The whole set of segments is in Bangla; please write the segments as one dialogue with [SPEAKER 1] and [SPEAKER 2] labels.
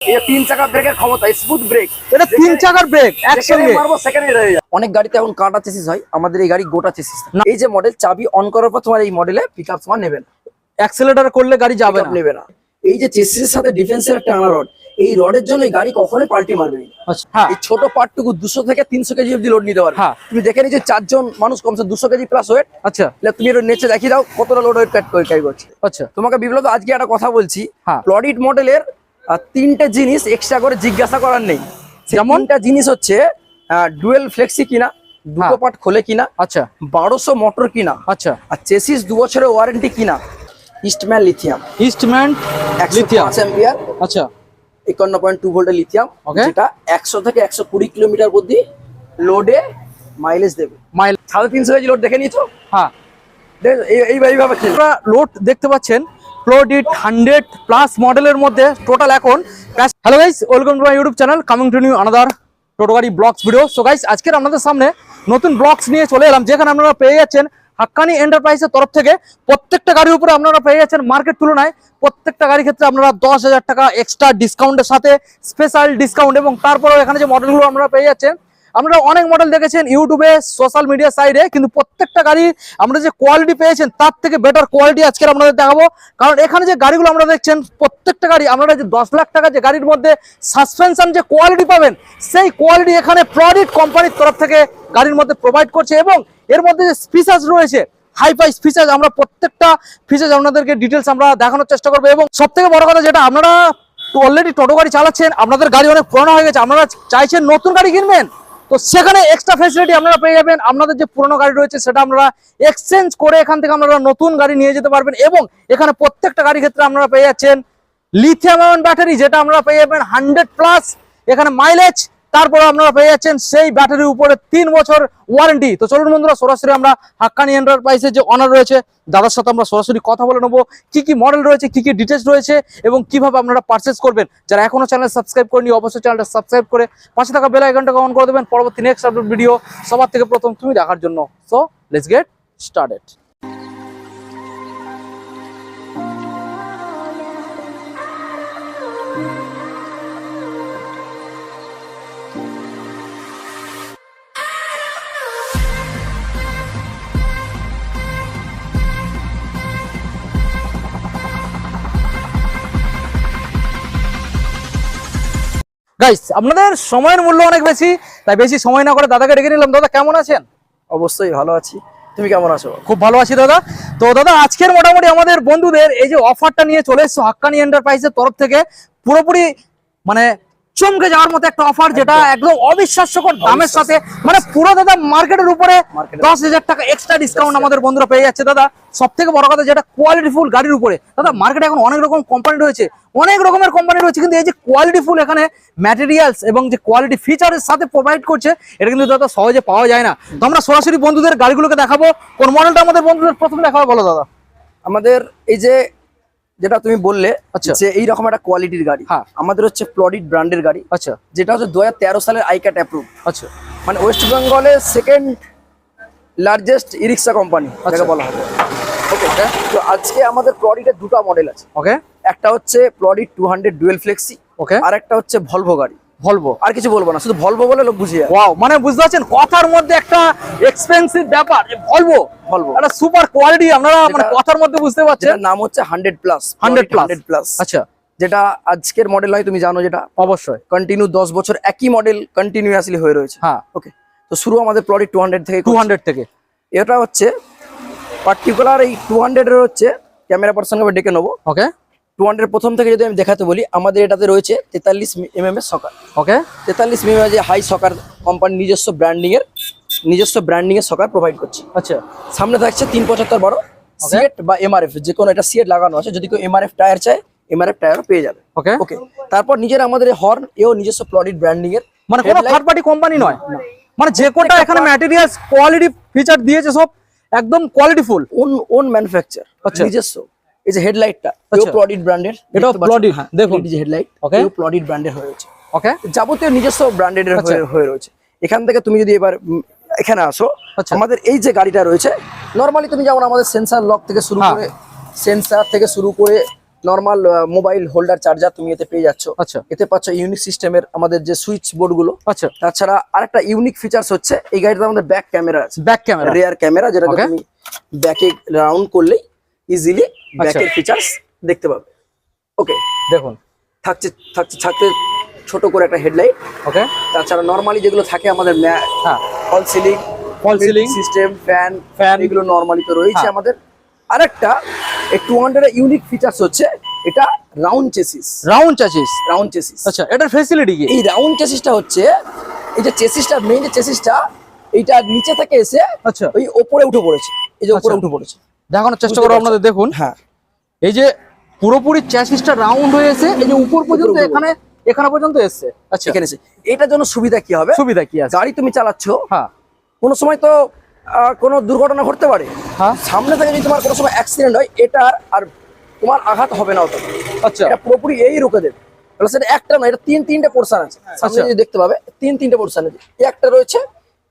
[SPEAKER 1] এই তিন চাকা ব্রেকের ক্ষমতা স্মুথ ব্রেক
[SPEAKER 2] এটা তিন চাকার ব্রেক একসঙ্গে।
[SPEAKER 1] মারবো সেকেন্ডে রয়ে যায় অনেক গাড়িতে এখন কাটা চেসিস হয় আমাদের এই গাড়ি গোটা চেসিস এই যে মডেল চাবি অন করার পর তোমার এই মডেলে পিক আপ তোমার নেবে না।
[SPEAKER 2] অ্যাক্সেলেটার করলে গাড়ি যাবে না।
[SPEAKER 1] নেবে না। এই যে চেসিসের সাথে ডিফেন্সের একটা আনা রড এই রডের জন্য এই গাড়ি কখনোই পাল্টি মারবে না।
[SPEAKER 2] আচ্ছা, হ্যাঁ।
[SPEAKER 1] এই ছোট পার্টটুকু দুশো থেকে তিনশো কেজি অব্দি লোড নিতে পারবে।
[SPEAKER 2] হ্যাঁ।
[SPEAKER 1] তুমি দেখে নিচ্ছি চারজন মানুষ কমসে দুশো কেজি প্লাস ওয়েট
[SPEAKER 2] আচ্ছা।
[SPEAKER 1] তুমি নেচে দেখিয়ে দাও কতটা লোড ওয়েট ক্যারি করছে।
[SPEAKER 2] আচ্ছা।
[SPEAKER 1] তোমাকে বিপ্লব আজকে একটা কথা বলছি।
[SPEAKER 2] হ্যাঁ।
[SPEAKER 1] প্লডিট মডেলের তিনটে জিনিস এক্সট্রা করে জিজ্ঞাসা করার নেই।
[SPEAKER 2] যেমন?
[SPEAKER 1] যেমনটা জিনিস হচ্ছে ডুয়েল ফ্লেক্সি কিনা দুটো
[SPEAKER 2] হ্যাঁ।
[SPEAKER 1] পার্ট খোলে কিনা
[SPEAKER 2] আচ্ছা।
[SPEAKER 1] বারোশো মোটর কিনা
[SPEAKER 2] আচ্ছা।
[SPEAKER 1] আর চেসিস দু বছরের ওয়ারেন্টি কিনা Eastman lithium
[SPEAKER 2] Eastman lithium
[SPEAKER 1] ampere
[SPEAKER 2] আচ্ছা।
[SPEAKER 1] একান্ন পয়েন্ট টু ভোল্টের লিথিয়াম. যেটা একশো থেকে একশো কুড়ি কিলোমিটার অব্দি লোডে মাইলেজ দেবে।
[SPEAKER 2] মাইল
[SPEAKER 1] সাড়ে তিনশো কেজি লোড দেখে নিয়েছো?
[SPEAKER 2] হ্যাঁ।
[SPEAKER 1] এই এইভাবে
[SPEAKER 2] লোড দেখতে পাচ্ছেন প্রোডিট হান্ড্রেড প্লাস মডেলের মধ্যে টোটাল এখন। Hello guys welcome to my YouTube channel coming to new another টোটো গাড়ি ব্লগস ভিডিও সো গাইস আজকের আপনাদের সামনে নতুন ব্লগস নিয়ে চলে এলাম, যেখানে আপনারা পেয়ে যাচ্ছেন হাক্কানি এন্টারপ্রাইজের তরফ থেকে প্রত্যেকটা গাড়ির উপরে আপনারা পেয়ে যাচ্ছেন মার্কেট তুলনায় প্রত্যেকটা গাড়ির ক্ষেত্রে আপনারা দশ হাজার টাকা এক্সট্রা ডিসকাউন্টের সাথে স্পেশাল ডিসকাউন্ট এবং তারপরেও এখানে যে মডেলগুলো আপনারা পেয়ে যাচ্ছেন আপনারা অনেক মডেল দেখেছেন ইউটিউবে সোশ্যাল মিডিয়া সাইডে কিন্তু প্রত্যেকটা গাড়ি আমরা যে কোয়ালিটি পেয়েছেন, তার থেকে বেটার কোয়ালিটি আজকে আপনাদের দেখাবো। কারণ এখানে যে গাড়িগুলো আমরা দেখছেন, প্রত্যেকটা গাড়ি, আপনারা যে দশ লাখ টাকা যে গাড়ির মধ্যে সাসপেনশন যে কোয়ালিটি পাবেন, সেই কোয়ালিটি এখানে প্রডিট কোম্পানির তরফ থেকে গাড়ির মধ্যে প্রোভাইড করছে এবং এর মধ্যে যে ফিচার্স রয়েছে হাইফাই ফিচার্স আমরা প্রত্যেকটা ফিচার্স আপনাদেরকে ডিটেলস আমরা দেখানোর চেষ্টা করব এবং সব থেকে বড় কথা যেটা, আপনারা অলরেডি টোটো গাড়ি চালাচ্ছেন, আপনাদের গাড়ি অনেক পুরনো হয়ে গেছে, আপনারা চাইছেন নতুন গাড়ি কিনবেন তো সেখানে এক্সট্রা ফেসিলিটি আপনারা পেয়ে যাবেন। আপনাদের যে পুরনো গাড়ি রয়েছে, সেটা আপনারা এক্সচেঞ্জ করে এখান থেকে আপনারা নতুন গাড়ি নিয়ে যেতে পারবেন এবং এখানে প্রত্যেকটা গাড়ির ক্ষেত্রে আপনারা পেয়ে যাচ্ছেন লিথিয়াম ব্যাটারি যেটা আমরা পেয়ে যাবেন হান্ড্রেড প্লাস এখানে মাইলেজ তারপরে আপনারা পেয়ে যাচ্ছেন সেই ব্যাটারির উপরে তিন বছর ওয়ারেন্টি তো চলুন বন্ধুরা, সরাসরি আমরা হাক্কানি এন্টারপ্রাইজের যে অনার রয়েছে, দাদার সাথে আমরা সরাসরি কথা বলে নেব। কি কি মডেল রয়েছে, কি কি ডিটেলস রয়েছে এবং কীভাবে আপনারা পারচেস করবেন? যারা এখনও চ্যানেল সাবস্ক্রাইব করেনি অবশ্যই চ্যানেলটা সাবস্ক্রাইব করে পাশে থাকা বেল আইকনটাকে অন করে দেবেন। পরবর্তী নেক্সট আপডেট ভিডিও সবার থেকে প্রথম তুমি দেখার জন্য। So let's get started guys আপনাদের সময়ের মূল্য অনেক বেশি তাই বেশি সময় না করে দাদাকে ডেকে নিলাম। দাদা কেমন আছেন?
[SPEAKER 1] অবশ্যই ভালো আছি। তুমি কেমন আছো?
[SPEAKER 2] খুব ভালো আছি দাদা। তো দাদা আজকের মোটামুটি আমাদের বন্ধুদের এই যে অফারটা নিয়ে চলে এসছো হাক্কানি এন্টারপ্রাইজের তরফ থেকে পুরোপুরি মানে চমকে যাওয়ার মতো একটা অফার যেটা একদম। অবিশ্বাস্যকর দামের সাথে। মানে পুরো দাদা মার্কেটের উপরে দশ হাজার টাকা এক্সট্রা ডিসকাউন্ট আমাদের বন্ধুরা পেয়ে যাচ্ছে। দাদা সব থেকে বড় কথা যেটা কোয়ালিটি ফুল গাড়ির উপরে। দাদা মার্কেটে এখন অনেক রকম কোম্পানি রয়েছে। অনেক রকমের কোম্পানি রয়েছে কিন্তু এই যে কোয়ালিটি ফুল এখানে ম্যাটেরিয়ালস এবং যে কোয়ালিটি ফিচারের সাথে প্রোভাইড করছে এটা কিন্তু দাদা সহজে পাওয়া যায় না। তো আমরা সরাসরি বন্ধুদের গাড়িগুলোকে দেখাবো। কোন মডেলটা আমাদের বন্ধুদের প্রথমে দেখাবো বলো দাদা।
[SPEAKER 1] আমাদের এই যে যেটা তুমি বললে
[SPEAKER 2] আচ্ছা।
[SPEAKER 1] যে এইরকম একটা কোয়ালিটির গাড়ি।
[SPEAKER 2] হ্যাঁ।
[SPEAKER 1] আমাদের হচ্ছে প্লডিট ব্র্যান্ডের গাড়ি।
[SPEAKER 2] আচ্ছা।
[SPEAKER 1] যেটা হচ্ছে দু হাজার তেরো সালের আইক্যাট অ্যাপ্রুভ
[SPEAKER 2] আচ্ছা।
[SPEAKER 1] মানে ওয়েস্ট বেঙ্গলের second largest e rickshaw rickshaw company
[SPEAKER 2] আচ্ছা।
[SPEAKER 1] বলা হবে। ওকে তো আজকে আমাদের প্লডিটের দুটো মডেল আছে।
[SPEAKER 2] ওকে
[SPEAKER 1] একটা হচ্ছে প্লডিট two hundred dual flexi
[SPEAKER 2] okay
[SPEAKER 1] আর একটা হচ্ছে ভলভো গাড়ি।
[SPEAKER 2] ভলভো
[SPEAKER 1] আর কিছু বলব না শুধু ভলভো বলে লোক বুঝিয়ে
[SPEAKER 2] ওয়াও মানে বুঝতে পারছেন কথার মধ্যে একটা এক্সপেন্সিভ ব্যাপার যে ভলভো
[SPEAKER 1] ভলভো
[SPEAKER 2] একটা সুপার কোয়ালিটি আপনারা মানে কথার মধ্যে বুঝতে পারছেন?
[SPEAKER 1] নাম হচ্ছে hundred plus
[SPEAKER 2] 100 plus।
[SPEAKER 1] Hundred plus
[SPEAKER 2] আচ্ছা।
[SPEAKER 1] যেটা আজকের মডেল নয় তুমি জানো যেটা?
[SPEAKER 2] অবশ্যই।
[SPEAKER 1] কন্টিনিউ দশ বছর একই মডেল কন্টিনিউয়াসলি হয়ে রয়েছে।
[SPEAKER 2] হ্যাঁ।
[SPEAKER 1] ওকে তো শুরু আমাদের প্লডিট টু হান্ড্রেড থেকে
[SPEAKER 2] টু। হান্ড্রেড থেকে।
[SPEAKER 1] এটা হচ্ছে পার্টিকুলার এই টু হান্ড্রেডের হচ্ছে ক্যামেরা পার্সনকে ডেকে নেব।
[SPEAKER 2] ওকে
[SPEAKER 1] টু হান্ড্রেড প্রথম থেকে যদি আমি দেখাতে বলি আমাদের এটাতে রয়েছে তেতাল্লিশ এম এম এর সকার।
[SPEAKER 2] ওকে
[SPEAKER 1] তেতাল্লিশ এম এম যে হাই সকার কোম্পানি নিজস্ব ব্র্যান্ডিং এর নিজস্ব ব্র্যান্ডিং এর সকার প্রোভাইড করছে।
[SPEAKER 2] আচ্ছা।
[SPEAKER 1] সামনে থাকছে তিন পঁচাত্তর বারো সিএট বা এমআরএফ যে কোনো একটা সিএট লাগানো আছে যদি কেউ এমআরএফ টায়ার চায় এম আর এমআরএফ টায়ারও পেয়ে যাবে।
[SPEAKER 2] ওকে
[SPEAKER 1] ওকে তারপর নিজের আমাদের হর্ন এও নিজস্ব প্লডিট ব্র্যান্ডিং এর।
[SPEAKER 2] মানে কোনো থার্ড পার্টি কোম্পানি নয়? মানে যে কোটা এখানে ম্যাটেরিয়ালস কোয়ালিটি ফিচার দিয়েছে সব একদম quality full
[SPEAKER 1] own own manufacture
[SPEAKER 2] আচ্ছা।
[SPEAKER 1] নিজস্ব। এই যে হেডলাইটটা। প্লডিট ব্র্যান্ডের
[SPEAKER 2] এটাও Ploddit, দেখুন।
[SPEAKER 1] যে হেডলাইট
[SPEAKER 2] ওকে
[SPEAKER 1] এও প্লডিট ব্র্যান্ডের হয়ে রয়েছে
[SPEAKER 2] ওকে
[SPEAKER 1] যাবতীয় নিজস্ব ব্র্যান্ডেড
[SPEAKER 2] আচ্ছা।
[SPEAKER 1] হয়ে রয়েছে এখান থেকে তুমি যদি এবার এখানে আসো
[SPEAKER 2] আচ্ছা।
[SPEAKER 1] আমাদের এই যে গাড়িটা রয়েছে নরমালি তুমি যেমন আমাদের সেন্সার লক থেকে শুরু
[SPEAKER 2] হ্যাঁ।
[SPEAKER 1] করে সেন্সার থেকে শুরু করে নর্মাল মোবাইল হোল্ডার চার্জার তুমি এতে পেয়ে যাচ্ছ
[SPEAKER 2] আচ্ছা
[SPEAKER 1] এতে পাচ্ছ ইউনিক সিস্টেমের আমাদের যে সুইচ বোর্ডগুলো
[SPEAKER 2] আচ্ছা
[SPEAKER 1] তাছাড়া আরেকটা ইউনিক ফিচার্স হচ্ছে এই গাড়িতে আমাদের ব্যাক ক্যামেরা আছে
[SPEAKER 2] ব্যাক ক্যামেরা
[SPEAKER 1] রেয়ার ক্যামেরা যেটা. তুমি ব্যাকে রাউন্ড করলেই ইজিলি। ব্যাকের ফিচার্স দেখতে পাবে ওকে
[SPEAKER 2] দেখুন।
[SPEAKER 1] থাকছে থাকছে থাকতে ছোট করে একটা হেডলাইট
[SPEAKER 2] ওকে
[SPEAKER 1] তাছাড়া নর্মালি যেগুলো থাকে আমাদের
[SPEAKER 2] হ্যাঁ।
[SPEAKER 1] Fall ceiling
[SPEAKER 2] fall ceiling
[SPEAKER 1] system fan
[SPEAKER 2] fan
[SPEAKER 1] এগুলো নর্মালি তো রয়েছে
[SPEAKER 2] হ্যাঁ।
[SPEAKER 1] আমাদের। আরেকটা এই টু হান্ড্রেড ইউনিক ফিচার্স হচ্ছে এটা round chassis
[SPEAKER 2] round chassis
[SPEAKER 1] round chassis
[SPEAKER 2] আচ্ছা এটার ফেসিলিটি কি?
[SPEAKER 1] এই রাউন্ড চেসিসটা হচ্ছে এই যে চেসিসটা মেইন যে চেসিসটা এইটা নিচে থেকে এসে
[SPEAKER 2] আচ্ছা।
[SPEAKER 1] ওই ওপরে উঠে পড়েছে। এই যে ওপরে
[SPEAKER 2] আচ্ছা।
[SPEAKER 1] উঠে পড়েছে।
[SPEAKER 2] দেখানোর চেষ্টা করব আপনাদের দেখুন।
[SPEAKER 1] হ্যাঁ।
[SPEAKER 2] এই যে পুরোপুরি চ্যাসিসটা রাউন্ড হয়েছে এই যে উপর পর্যন্ত এখানে এখানে পর্যন্ত এসছে। আচ্ছা।
[SPEAKER 1] এখানে এসে এটার জন্য সুবিধা কি হবে?
[SPEAKER 2] সুবিধা কি আছে?
[SPEAKER 1] গাড়ি তুমি চালাচ্ছ।
[SPEAKER 2] হ্যাঁ।
[SPEAKER 1] কোনো সময় তো কোনো দুর্ঘটনা ঘটতে পারে।
[SPEAKER 2] হ্যাঁ।
[SPEAKER 1] সামনে থেকে যদি তোমার কোনো সময় অ্যাক্সিডেন্ট হয় এটার আর তোমার আঘাত হবে না অত
[SPEAKER 2] আচ্ছা।
[SPEAKER 1] এটা পুরোপুরি এই রুখে দেবে। প্লাস এটা একটা না এটা তিন তিনটে পোর্শন আছে। সামনে
[SPEAKER 2] আচ্ছা।
[SPEAKER 1] যদি দেখতে পাবে তিন তিনটে পোর্শন আছে। একটা রয়েছে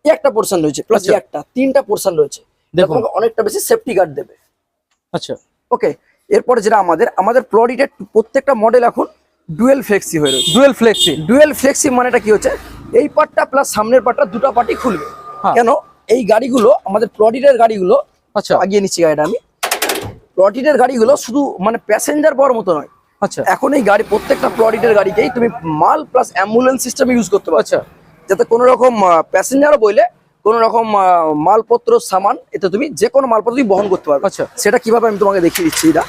[SPEAKER 1] একটা পোর্শন রয়েছে প্লাস
[SPEAKER 2] আচ্ছা।
[SPEAKER 1] একটা তিনটা পোর্শন রয়েছে।
[SPEAKER 2] দেখুন।
[SPEAKER 1] অনেকটা বেশি সেফটি গার্ড দেবে।
[SPEAKER 2] আচ্ছা।
[SPEAKER 1] ওকে এরপরে যেটা আমাদের আমাদের প্লডিটের প্রত্যেকটা মডেল এখন ডুয়েল ফ্লেক্সি হয়ে রয়েছে।
[SPEAKER 2] ডুয়েল ফ্লেক্সি
[SPEAKER 1] ডুয়েল ফ্লেক্সি মানেটা কি হচ্ছে? এই পার্টটা প্লাস সামনের পার্টটা দুটো পার্টই খুলবে।
[SPEAKER 2] হ্যাঁ।
[SPEAKER 1] কেন? এই গাড়িগুলো আমাদের প্লডিটের গাড়িগুলো
[SPEAKER 2] আচ্ছা।
[SPEAKER 1] আগিয়ে নিচ্ছি গাড়িটা আমি। প্লডিটের গাড়িগুলো শুধু মানে প্যাসেঞ্জার পাওয়ার মতো নয়।
[SPEAKER 2] আচ্ছা।
[SPEAKER 1] এখন এই গাড়ি প্রত্যেকটা প্লডিটের গাড়িকেই তুমি মাল প্লাস অ্যাম্বুলেন্স সিস্টেম ইউজ করতে পারছ
[SPEAKER 2] আচ্ছা।
[SPEAKER 1] যাতে কোনো রকম প্যাসেঞ্জারও বইলে কোনো রকম মালপত্র সামান এতে তুমি যে কোনো মালপত্র তুমি বহন করতে পারবে।
[SPEAKER 2] আচ্ছা।
[SPEAKER 1] সেটা কীভাবে আমি তোমাকে দেখিয়ে দিচ্ছি এটা?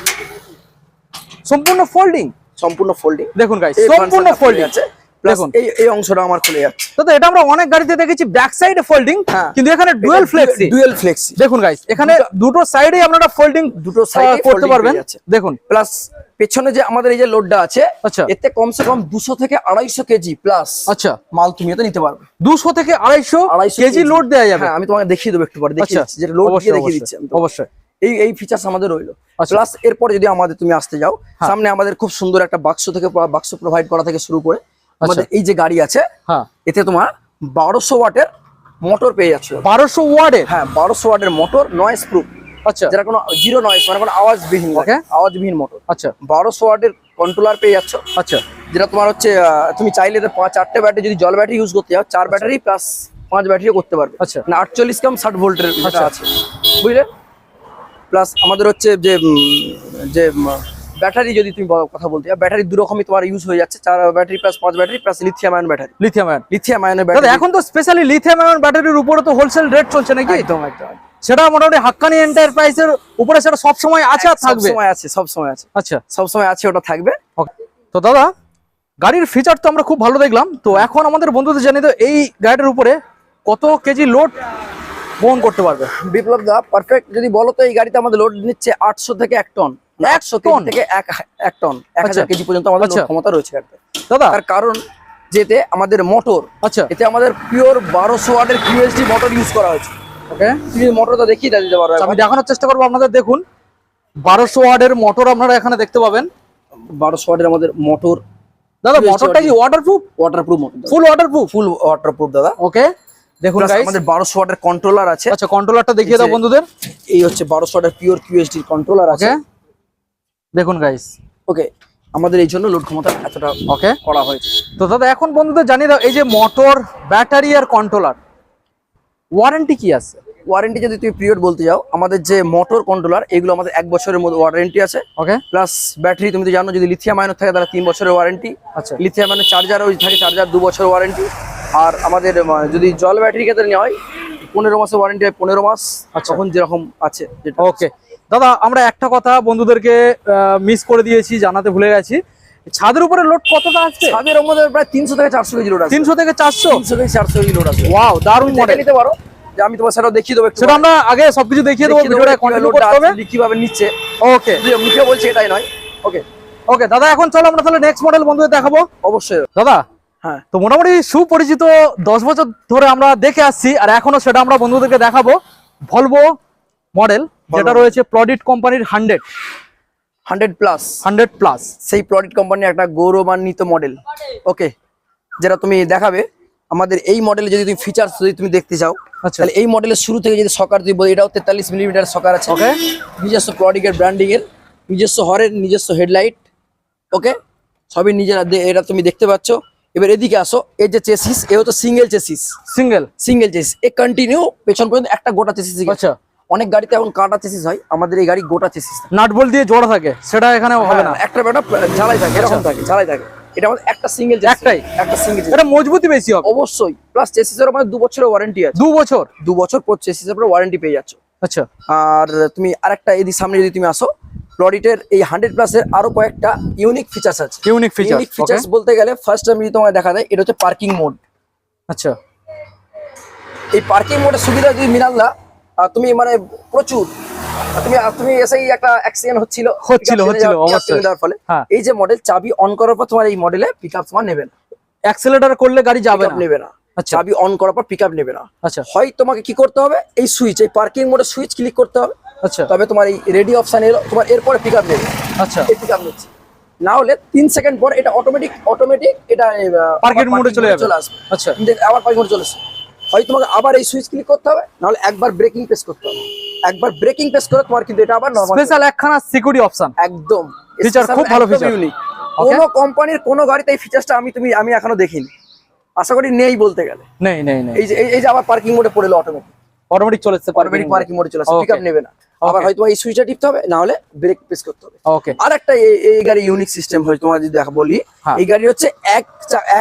[SPEAKER 2] সম্পূর্ণ ফোল্ডিং
[SPEAKER 1] সম্পূর্ণ ফোল্ডিং
[SPEAKER 2] দেখুন গাইস সম্পূর্ণ ফোল্ডিং
[SPEAKER 1] আছে? প্লাস এই এই অংশটা আমার খুলে যাচ্ছে।
[SPEAKER 2] দাদা এটা আমরা অনেক গাড়িতে দেখেছি ব্যাক সাইডে ফোল্ডিং
[SPEAKER 1] হ্যাঁ।
[SPEAKER 2] কিন্তু এখানে ডুয়েল ফ্লেক্সি
[SPEAKER 1] ডুয়েল ফ্লেক্সি
[SPEAKER 2] দেখুন গাইস এখানে দুটো সাইডে আপনারা ফোল্ডিং
[SPEAKER 1] দুটো side
[SPEAKER 2] করতে পারবেন। দেখুন।
[SPEAKER 1] প্লাস পেছনে যে আমাদের এই যে লোডটা আছে
[SPEAKER 2] আচ্ছা।
[SPEAKER 1] এতে কমসে কম দুশো থেকে আড়াইশো কেজি প্লাস
[SPEAKER 2] আচ্ছা।
[SPEAKER 1] মাল তুমি এতে নিতে পারবে।
[SPEAKER 2] দুশো থেকে আড়াইশো
[SPEAKER 1] আড়াইশো
[SPEAKER 2] কেজি লোড দেওয়া যাবে।
[SPEAKER 1] হ্যাঁ আমি তোমাকে দেখিয়ে দেবো একটু পরে দেখিয়ে
[SPEAKER 2] আচ্ছা।
[SPEAKER 1] যেটা লোড দিয়ে দেখিয়ে দিচ্ছি
[SPEAKER 2] অবশ্যই,
[SPEAKER 1] এই এই ফিচার্স আমাদের রইল।
[SPEAKER 2] আচ্ছা।
[SPEAKER 1] প্লাস এরপরে যদি আমাদের তুমি আসতে যাও
[SPEAKER 2] হ্যাঁ।
[SPEAKER 1] সামনে আমাদের খুব সুন্দর একটা বাক্স থেকে বাক্স প্রোভাইড করা থেকে শুরু করে আমাদের এই যে গাড়ি আছে
[SPEAKER 2] হ্যাঁ।
[SPEAKER 1] এতে তোমার বারোশো ওয়াটের মোটর পেয়ে যাচ্ছ।
[SPEAKER 2] বারোশো ওয়ার্ডে
[SPEAKER 1] হ্যাঁ বারোশো ওয়াটের মোটর নয়েস প্রুফ
[SPEAKER 2] আচ্ছা।
[SPEAKER 1] যেটা কোনো জিরো নয়েস মানে কোনো আওয়াজবিহীন আওয়াজবিহীন মোটর
[SPEAKER 2] আচ্ছা।
[SPEAKER 1] বারোশো ওয়াটের কন্ট্রোলার পেয়ে যাচ্ছ।
[SPEAKER 2] আচ্ছা।
[SPEAKER 1] যেটা তোমার হচ্ছে তুমি চাইলে পাঁচ চারটে ব্যাটারি যদি জল ব্যাটারি ইউজ করতে যাও চার ব্যাটারি প্লাস পাঁচ ব্যাটারিও করতে পারবে।
[SPEAKER 2] আচ্ছা।
[SPEAKER 1] না আটচল্লিশ কাম ষাট ভোল্টের
[SPEAKER 2] আচ্ছা।
[SPEAKER 1] আছে। বুঝলে? প্লাস আমাদের হচ্ছে যে যে ব্যাটারি যদি তুমি কথা বলতে ব্যাটারি দু রকমই তোমার ইউজ হয়ে যাচ্ছে। চার ব্যাটারি প্লাস পাঁচ battery plus lithium ion battery.
[SPEAKER 2] Lithium ion
[SPEAKER 1] lithium আয়নের ব্যাটারি
[SPEAKER 2] এখন তো স্পেশালি লিথিয়াম আয়ন ব্যাটারির উপরে তো হোলসেল রেট চলছে নাকি?
[SPEAKER 1] একদম একদম।
[SPEAKER 2] সেটা মোটামুটি হাক্কানি এন্টারপ্রাইজের উপরে সেটা সব সময় আছে আর থাকবে?
[SPEAKER 1] সময় আছে সব সময় আছে।
[SPEAKER 2] আচ্ছা।
[SPEAKER 1] সব সময় আছে ওটা থাকবে।
[SPEAKER 2] তো দাদা গাড়ির ফিচার তো আমরা খুব ভালো দেখলাম। তো এখন আমাদের বন্ধুদের জানি তো এই গাড়িটার উপরে কত কেজি লোড বহন করতে পারবে?
[SPEAKER 1] বিপ্লব দা পারফেক্ট যদি বলো তো এই গাড়িতে আমাদের লোড নিচ্ছে আটশো থেকে এক টন একশো
[SPEAKER 2] টন?
[SPEAKER 1] থেকে এক টন এক
[SPEAKER 2] আচ্ছা।
[SPEAKER 1] হাজার কেজি পর্যন্ত আমাদের
[SPEAKER 2] আচ্ছা।
[SPEAKER 1] ক্ষমতা রয়েছে গাড়িতে
[SPEAKER 2] দাদা।
[SPEAKER 1] তার কারণ যেতে আমাদের মোটর
[SPEAKER 2] আচ্ছা।
[SPEAKER 1] এতে আমাদের পিওর বারোশো ওয়াটের কিউএসডি মোটর ইউজ করা হয়েছে।
[SPEAKER 2] ওকে
[SPEAKER 1] তুমি মোটরটা দেখিয়ে দিতে পারো
[SPEAKER 2] আমি দেখানোর চেষ্টা করব আপনাদের দেখুন। বারোশো ওয়ার্ডের মোটর আপনারা এখানে দেখতে পাবেন।
[SPEAKER 1] বারোশো ওয়াটের আমাদের মোটর
[SPEAKER 2] দাদা মোটরটা কি waterproof
[SPEAKER 1] waterproof motor
[SPEAKER 2] full waterproof
[SPEAKER 1] full waterproof দাদা।
[SPEAKER 2] ওকে দেখুন
[SPEAKER 1] আমাদের বারোশো ওয়াটের কন্ট্রোলার আছে।
[SPEAKER 2] আচ্ছা কন্ট্রোলারটা দেখিয়ে দাও বন্ধুদের।
[SPEAKER 1] এই হচ্ছে বারোশো ওয়াটের পিওর কিউএসডি কন্ট্রোলার আছে।
[SPEAKER 2] দেখুন গাইস
[SPEAKER 1] ওকে আমাদের এই জন্য লোড ক্ষমতা এতটা
[SPEAKER 2] ওকে
[SPEAKER 1] করা হয়েছে।
[SPEAKER 2] তো দাদা এখন বন্ধুদের জানিয়ে দাও এই যে মোটর ব্যাটারি আর কন্ট্রোলার ওয়ারেন্টি কি আছে?
[SPEAKER 1] ওয়ারেন্টি যদি তুমি পিরিয়ড বলতে যাও আমাদের যে মোটর কন্ট্রোলার এগুলো আমাদের এক বছরের মধ্যে ওয়ারেন্টি আছে।
[SPEAKER 2] ওকে
[SPEAKER 1] প্লাস ব্যাটারি তুমি তো জানো যদি লিথিয়াম আয়ন থাকে তাহলে তিন বছরের ওয়ারেন্টি
[SPEAKER 2] আচ্ছা।
[SPEAKER 1] লিথিয়াম আয়নের চার্জার ওই থাকে চার্জার দু বছর ওয়ারেন্টি আর আমাদের যদি জল ব্যাটারি ক্ষেত্রে নেওয়া হয় পনেরো মাসের ওয়ারেন্টি হয় পনেরো মাস।
[SPEAKER 2] আচ্ছা।
[SPEAKER 1] তখন যেরকম আছে যেটা।
[SPEAKER 2] ওকে দাদা আমরা একটা কথা বন্ধুদেরকে মিস করে দিয়েছি জানাতে ভুলে গেছি। ছাদের উপরে লোড কতটা আসছে
[SPEAKER 1] ছাদের আমাদের প্রায় তিনশো থেকে চারশো কেজি লোড আছে।
[SPEAKER 2] তিনশো থেকে চারশো?
[SPEAKER 1] তিনশো থেকে চারশো কেজি লোড আছে।
[SPEAKER 2] ওয়াও দারুণ
[SPEAKER 1] দেখে
[SPEAKER 2] মডেল
[SPEAKER 1] নিতে পারো। যে আমি তোমার সেটা দেখিয়ে দেবো
[SPEAKER 2] সেটা আমরা আগে সবকিছু দেখিয়ে দেবো ভিডিওটা
[SPEAKER 1] কীভাবে
[SPEAKER 2] কন্টিনিউ করতে হবে।
[SPEAKER 1] কীভাবে নিচ্ছে।
[SPEAKER 2] ওকে
[SPEAKER 1] মুখে বলছে এটাই নয়। ওকে
[SPEAKER 2] ওকে দাদা এখন চলো আমরা তাহলে নেক্সট মডেল বন্ধুদের দেখাবো।
[SPEAKER 1] অবশ্যই।
[SPEAKER 2] দাদা
[SPEAKER 1] হ্যাঁ।
[SPEAKER 2] তো মোটামুটি সুপরিচিত দশ বছর ধরে আমরা দেখে আসছি আর এখনও সেটা আমরা বন্ধুদেরকে দেখাবো। ভলভো মডেল যেটা রয়েছে প্রডিট কোম্পানির hundred
[SPEAKER 1] hundred plus
[SPEAKER 2] hundred plus
[SPEAKER 1] সেই প্রডিট কোম্পানির একটা গৌরবান্বিত মডেল ওকে যেটা তুমি দেখাবে আমাদের এই মডেলে যদি তুমি ফিচার্স যদি তুমি দেখতে চাও
[SPEAKER 2] আচ্ছা।
[SPEAKER 1] তাহলে এই মডেলের শুরু থেকে যদি সকার তুই বলি এটাও তেতাল্লিশ মিলিমিটার সকার আছে।
[SPEAKER 2] ওকে
[SPEAKER 1] নিজস্ব প্রডিকের ব্র্যান্ডিং এর নিজস্ব হরের নিজস্ব হেডলাইট ওকে সবই নিজেরা দে- এটা তুমি দেখতে পাচ্ছ। এবার এদিকে আসো এই যে চেসিস এ হচ্ছে single chassis
[SPEAKER 2] single
[SPEAKER 1] single chassis এ কন্টিনিউ পেছন পর্যন্ত একটা গোটা চেসিস
[SPEAKER 2] আচ্ছা।
[SPEAKER 1] অনেক গাড়িতে এখন কাটা চেসিস হয় আমাদের এই গাড়ি গোটা চেসিস
[SPEAKER 2] নাট বল দিয়ে জোড়া থাকে সেটা এখানে হবে না।
[SPEAKER 1] হ্যাঁ, একটা বেটা ঝালাই থাকে এরকম থাকে ঝালাই থাকে। এটা আমাদের একটা সিঙ্গেল
[SPEAKER 2] একটাই?
[SPEAKER 1] একটা সিঙ্গেল
[SPEAKER 2] এটা মজবুতি বেশি হবে।
[SPEAKER 1] অবশ্যই প্লাস চেসিসের আমাদের দু বছরের ওয়ারেন্টি আছে।
[SPEAKER 2] দু বছর?
[SPEAKER 1] দু বছর পর চেসিসের উপরে ওয়ারেন্টি পেয়ে যাচ্ছ।
[SPEAKER 2] আচ্ছা।
[SPEAKER 1] আর তুমি আরেকটা এদিক সামনে যদি তুমি আসো লরিটের এই হান্ড্রেড প্লাসের আরও কয়েকটা ইউনিক ফিচার্স আছে।
[SPEAKER 2] ইউনিক ফিচার
[SPEAKER 1] ইউনিক ফিচার্স বলতে গেলে ফার্স্ট আমি যদি তোমায় দেখা দেয় এটা হচ্ছে পার্কিং মোড
[SPEAKER 2] আচ্ছা।
[SPEAKER 1] এই পার্কিং মোডের সুবিধা যদি মিনাল্লা তুমি মানে প্রচুর। তুমি তুমি এসেই একটা অ্যাক্সিডেন্ট হচ্ছিল।
[SPEAKER 2] হচ্ছিল, হচ্ছিল, অবশ্যই।
[SPEAKER 1] ফলে?
[SPEAKER 2] হ্যাঁ।
[SPEAKER 1] এই যে মডেল চাবি অন করার পর তোমার এই মডেলে পিকআপ তোমার নেবে না।
[SPEAKER 2] অ্যাক্সেলেটার করলে গাড়ি যাবে না।
[SPEAKER 1] নেবে না।
[SPEAKER 2] আচ্ছা।
[SPEAKER 1] চাবি অন করার পর পিকআপ নেবে না।
[SPEAKER 2] আচ্ছা।
[SPEAKER 1] হয় তোমাকে কি করতে হবে? এই সুইচ এই পার্কিং মোডে সুইচ ক্লিক করতে হবে।
[SPEAKER 2] আচ্ছা।
[SPEAKER 1] তবে তোমার এই রেডি অপশন এলো তোমার এরপরে পিকআপ নেবে।
[SPEAKER 2] আচ্ছা।
[SPEAKER 1] এই পিকআপ নিচ্ছে। না হলে তিন সেকেন্ড পর এটা অটোমেটিক অটোমেটিক এটা
[SPEAKER 2] পার্কিং মোডে চলে যাবে।
[SPEAKER 1] চলে আসবে।
[SPEAKER 2] আচ্ছা।
[SPEAKER 1] আবার পার্কিং মোডে চলে আসবে। হয় তোমাকে আবার এই সুইচ ক্লিক করতে হবে নাহলে একবার ব্রেকিং প্রেস করতে হবে। একবার ব্রেকিং প্রেস করে তোমার কিন্তু এটা আবার নরমাল
[SPEAKER 2] স্পেশাল একখানা সিকিউরিটি অপশন
[SPEAKER 1] একদম। Special,
[SPEAKER 2] খুব ভালো
[SPEAKER 1] unique।
[SPEAKER 2] Okay.
[SPEAKER 1] কোনো কোম্পানির কোনো গাড়িতে এই ফিচারটা আমি তুমি আমি এখনও দেখিনি। আশা করি নেই বলতে গেলে।
[SPEAKER 2] নেই নেই নেই।
[SPEAKER 1] এই যে এই- যে আবার পার্কিং মোডে পড়ে অটোমেটিক
[SPEAKER 2] অটোমেটিক চলে এসেছে
[SPEAKER 1] অটোমেটিক পার্কিং মোডে চলে আসে
[SPEAKER 2] Okay.
[SPEAKER 1] পিকআপ নেবে না। আবার. হয়তো এই সুইচটা টিপতে হবে না হলে ব্রেক প্রেস করতে হবে।
[SPEAKER 2] ওকে
[SPEAKER 1] আর একটা এই- এই গাড়ি ইউনিক সিস্টেম হয় তোমার যদি দেখা বলি
[SPEAKER 2] হ্যাঁ।
[SPEAKER 1] এই গাড়ি হচ্ছে এক